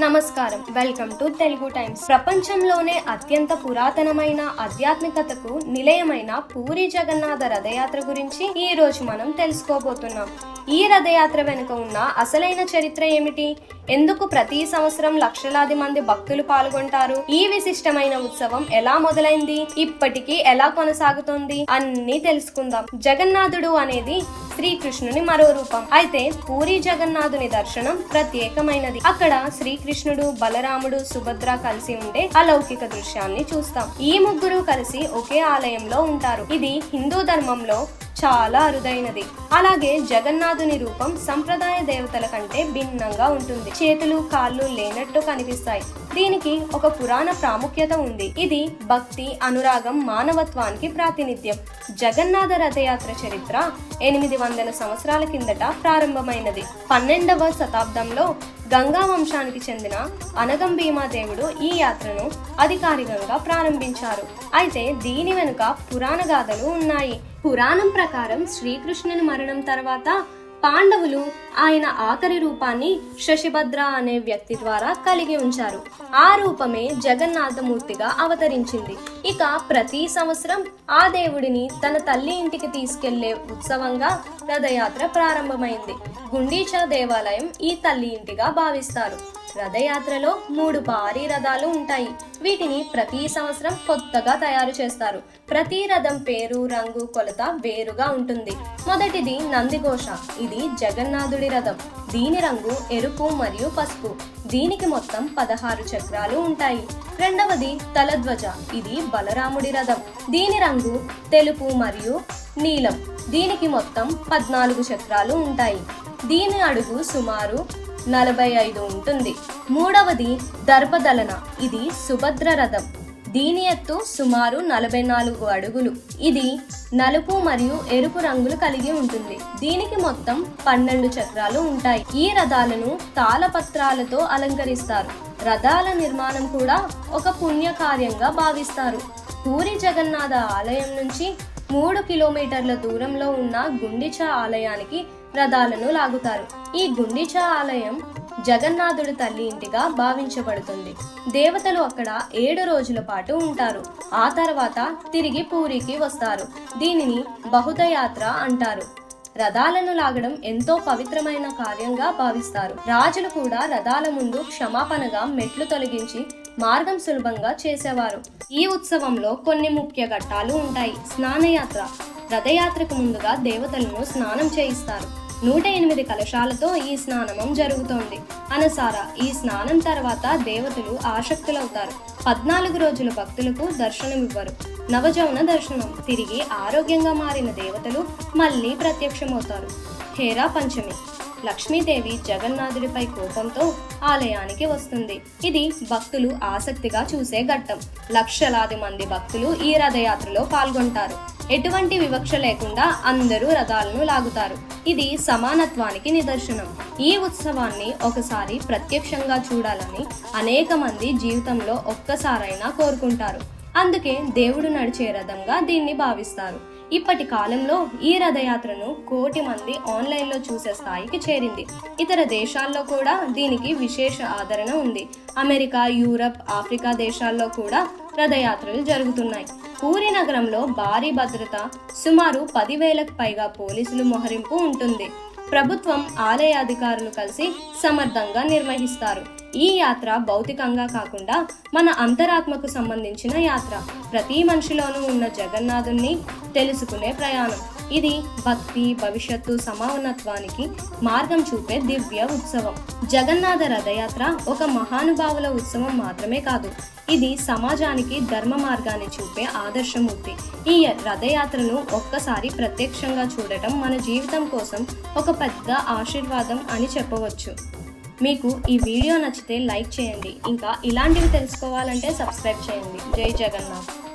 నమస్కారం. Welcome to Telugu Times. ప్రపంచంలోనే అత్యంత పురాతనమైన ఆధ్యాత్మికతకు నిలయమైన పూరి జగన్నాథ రథయాత్ర గురించి ఈ రోజు మనం తెలుసుకోబోతున్నాం. ఈ రథయాత్ర వెనుక ఉన్న అసలైన చరిత్ర ఏమిటి? ఎందుకు ప్రతి సంవత్సరం లక్షలాది మంది భక్తులు పాల్గొంటారు? ఈ విశిష్టమైన ఉత్సవం ఎలా మొదలైంది? ఇప్పటికీ ఎలా కొనసాగుతోంది? అన్ని తెలుసుకుందాం. జగన్నాథుడు అనేది శ్రీకృష్ణుని మరో రూపం. అయితే పూరి జగన్నాథుని దర్శనం ప్రత్యేకమైనది. అక్కడ శ్రీకృష్ణుడు బలరాముడు సుభద్ర కలిసి ఉండే అలౌకిక దృశ్యాన్ని చూస్తాం. ఈ ముగ్గురు కలిసి ఒకే ఆలయంలో ఉంటారు. ఇది హిందూ ధర్మంలో చాలా అరుదైనది. అలాగే జగన్నాథుని రూపం సంప్రదాయ దేవతల కంటే భిన్నంగా ఉంటుంది. చేతులు కాళ్ళు లేనట్టు కనిపిస్తాయి. దీనికి ఒక పురాణ ప్రాముఖ్యత ఉంది. ఇది భక్తి అనురాగం మానవత్వానికి ప్రాతినిధ్యం. జగన్నాథ రథయాత్ర చరిత్ర ఎనిమిది వందల సంవత్సరాల కిందట ప్రారంభమైనది. పన్నెండవ శతాబ్దంలో గంగా వంశానికి చెందిన అనగం భీమాదేవుడు ఈ యాత్రను అధికారికంగా ప్రారంభించారు. అయితే దీని వెనుక పురాణ గాథలు ఉన్నాయి. పురాణం ప్రకారం శ్రీకృష్ణుని మరణం తర్వాత పాండవులు ఆయన ఆఖరి రూపాన్ని శశిభద్ర అనే వ్యక్తి ద్వారా కలిగి ఉంచారు. ఆ రూపమే జగన్నాథమూర్తిగా అవతరించింది. ఇక ప్రతి సంవత్సరం ఆ దేవుడిని తన తల్లి ఇంటికి తీసుకెళ్ళే ఉత్సవంగా రథయాత్ర ప్రారంభమైంది. గుండీచా దేవాలయం ఈ తల్లి ఇంటిగా భావిస్తారు. రథయాత్రలో మూడు భారీ రథాలు ఉంటాయి. వీటిని ప్రతి సంవత్సరం కొత్తగా తయారు చేస్తారు. ప్రతి రథం పేరు రంగు కొలత వేరుగా ఉంటుంది. మొదటిది నందిఘోష. ఇది జగన్నాథుడి రథం. దీని రంగు ఎరుపు మరియు పసుపు. దీనికి మొత్తం పదహారు చక్రాలు ఉంటాయి. రెండవది తలధ్వజ. ఇది బలరాముడి రథం. దీని రంగు తెలుపు మరియు నీలం. దీనికి మొత్తం పద్నాలుగు చక్రాలు ఉంటాయి. దీని అడుగు సుమారు నలభై ఐదు ఉంటుంది. మూడవది దర్భదలన. ఇది సుభద్ర రథం. దీని ఎత్తు సుమారు నలభై నాలుగు అడుగులు. ఇది నలుపు మరియు ఎరుపు రంగులు కలిగి ఉంటుంది. దీనికి మొత్తం పన్నెండు చక్రాలు ఉంటాయి. ఈ రథాలను తాళపత్రాలతో అలంకరిస్తారు. రథాల నిర్మాణం కూడా ఒక పుణ్యకార్యంగా భావిస్తారు. పూరి జగన్నాథ ఆలయం నుంచి మూడు కిలోమీటర్ల దూరంలో ఉన్న గుండిచా ఆలయానికి రథాలను లాగుతారు. ఈ గుండిచా ఆలయం జగన్నాథుడి తల్లి ఇంటిగా భావించబడుతుంది. దేవతలు అక్కడ ఏడు రోజుల పాటు ఉంటారు. ఆ తర్వాత తిరిగి పూరికి వస్తారు. దీనిని బహుదయాత్ర అంటారు. రథాలను లాగడం ఎంతో పవిత్రమైన కార్యంగా భావిస్తారు. రాజులు కూడా రథాల ముందు క్షమాపణగా మెట్లు తొలగించి మార్గం సులభంగా చేసేవారు. ఈ ఉత్సవంలో కొన్ని ముఖ్య ఘట్టాలు ఉంటాయి. స్నానయాత్ర. రథయాత్రకు ముందుగా దేవతలను స్నానం చేయిస్తారు. నూట ఎనిమిది కలశాలతో ఈ స్నానమం జరుగుతోంది. అనసార ఈ స్నానం తర్వాత దేవతలు ఆసక్తులవుతారు. పద్నాలుగు రోజుల భక్తులకు దర్శనమివ్వరు. నవజౌన దర్శనం. తిరిగి ఆరోగ్యంగా మారిన దేవతలు మళ్ళీ ప్రత్యక్షమవుతారు. హేరా పంచమి. లక్ష్మీదేవి జగన్నాథుడిపై కోపంతో ఆలయానికి వస్తుంది. ఇది భక్తులు ఆసక్తిగా చూసే ఘట్టం. లక్షలాది మంది భక్తులు ఈ రథయాత్రలో పాల్గొంటారు. ఎటువంటి వివక్ష లేకుండా అందరూ రథాలను లాగుతారు. ఇది సమానత్వానికి నిదర్శనం. ఈ ఉత్సవాన్ని ఒకసారి ప్రత్యక్షంగా చూడాలని అనేక మంది జీవితంలో ఒక్కసారైనా కోరుకుంటారు. అందుకే దేవుడు నడిచే రథంగా దీన్ని భావిస్తారు. ఇప్పటి కాలంలో ఈ రథయాత్రను కోటి మంది ఆన్లైన్లో చూసే స్థాయికి చేరింది. ఇతర దేశాల్లో కూడా దీనికి విశేష ఆదరణ ఉంది. అమెరికా యూరప్ ఆఫ్రికా దేశాల్లో కూడా రథయాత్రలు జరుగుతున్నాయి. పూరి నగరంలో భారీ భద్రత సుమారు పదివేలకు పైగా పోలీసులు మొహరింపు ఉంటుంది. ప్రభుత్వం ఆలయ అధికారులు కలిసి సమర్థంగా నిర్వహిస్తారు. ఈ యాత్ర భౌతికంగా కాకుండా మన అంతరాత్మకు సంబంధించిన యాత్ర. ప్రతి మనిషిలోనూ ఉన్న జగన్నాథుణ్ణి తెలుసుకునే ప్రయాణం. ఇది భక్తి భవిష్యత్తు సమానత్వానికి మార్గం చూపే దివ్య ఉత్సవం. జగన్నాథ రథయాత్ర ఒక మహానుభావుల ఉత్సవం మాత్రమే కాదు ఇది సమాజానికి ధర్మ మార్గాన్ని చూపే ఆదర్శమూర్తి. ఈ రథయాత్రను ఒక్కసారి ప్రత్యక్షంగా చూడటం మన జీవితం కోసం ఒక పెద్ద ఆశీర్వాదం అని చెప్పవచ్చు. మీకు ఈ వీడియో నచ్చితే లైక్ చేయండి. ఇంకా ఇలాంటివి తెలుసుకోవాలంటే సబ్స్క్రైబ్ చేయండి. జై జగన్నాథ్.